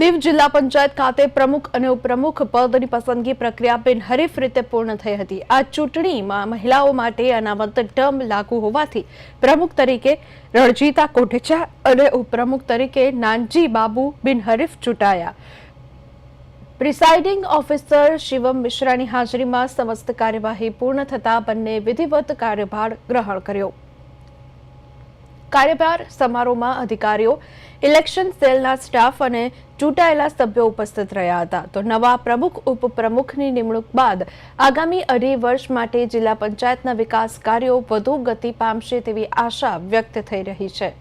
દીવ જિલ્લા પંચાયત ખાતે પ્રમુખ અને ઉપપ્રમુખ પદની પસંદગી પ્રક્રિયા બિનહરીફ રીતે પૂર્ણ થઈ હતી. આ ચૂંટણીમાં મહિલાઓ માટે અનામત ટર્મ લાગુ હોવાથી પ્રમુખ તરીકે રણજીતા કોટેચા અને ઉપપ્રમુખ તરીકે નાનજી બાબુ બિનહરીફ ચૂંટાયા. પ્રિસાઇડિંગ ઓફિસર શિવમ મિશ્રાની હાજરીમાં સમસ્ત કાર્યવાહી પૂર્ણ થતા બંને વિધિવત કાર્યભાર ગ્રહણ કર્યો. કાર્યભાર સમારોહમાં અધિકારીઓ, ઇલેક્શન સેલના સ્ટાફ અને ચૂંટાયેલા સભ્યો ઉપસ્થિત રહ્યા હતા. તો નવા પ્રમુખ, ઉપપ્રમુખની નિમણૂક બાદ આગામી અઢી વર્ષ માટે જિલ્લા પંચાયતના વિકાસ કાર્યો વધુ ગતિ પામશે તેવી આશા વ્યક્ત થઈ રહી છે.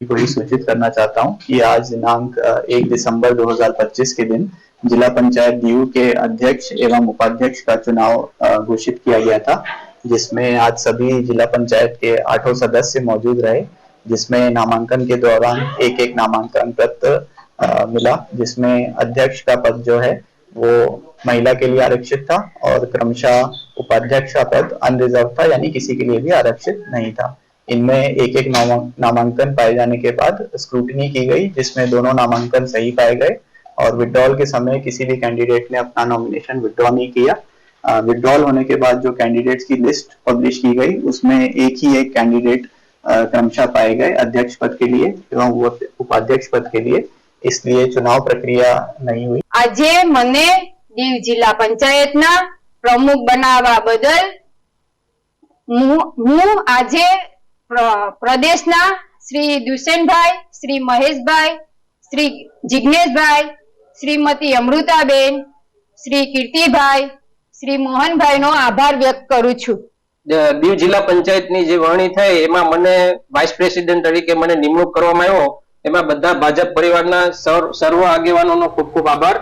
को सूचित करना चाहता हूँ कि आज दिनांक एक दिसंबर 2025 के दिन जिला पंचायत दीव के अध्यक्ष एवं उपाध्यक्ष का चुनाव घोषित किया गया था, जिसमें आज सभी जिला पंचायत के आठों सदस्य मौजूद रहे, जिसमें नामांकन के दौरान एक एक नामांकन पत्र मिला, जिसमें अध्यक्ष का पद जो है वो महिला के लिए आरक्षित था और क्रमशः उपाध्यक्ष का पद अनरिजर्व था, यानी किसी के लिए भी आरक्षित नहीं था। इनमें एक एक नामा- नामांकन पाए जाने के बाद स्क्रूटनी की गई जिसमें दोनों नामांकन सही पाए गए और विड्रॉल के समय किसी भी कैंडिडेट ने अपना नॉमिनेशन विड्रॉ नहीं किया विड्रॉल होने के बाद जो कैंडिडेट्स की लिस्ट पब्लिश की गई उसमें एक ही एक कैंडिडेट अ, क्रमशः पाए गए अध्यक्ष पद के लिए एवं वो उपाध्यक्ष पद के लिए इसलिए चुनाव प्रक्रिया नहीं हुई આજે મને દીવ જિલ્લા પંચાયતના પ્રમુખ બનાવવા બદલ હું હું આજે પ્ર- પ્રદેશના શ્રી દુષ્યંતભાઈ, શ્રી મહેશભાઈ, શ્રી જિજ્ઞેશભાઈ શ્રીમતી અમૃતાબેન, શ્રી કીર્તિભાઈ, શ્રી મોહનભાઈનો આભાર વ્યક્ત કરું છું. દીવ જિલ્લા પંચાયતની જે વરણી થઈ, એમાં મને વાઇસ પ્રેસિડેન્ટ તરીકે મને નિમણૂક કરવામાં આવ્યો. એમાં બધા ભાજપ પરિવારના સર્વ આગેવાનોનો ખૂબ ખૂબ આભાર.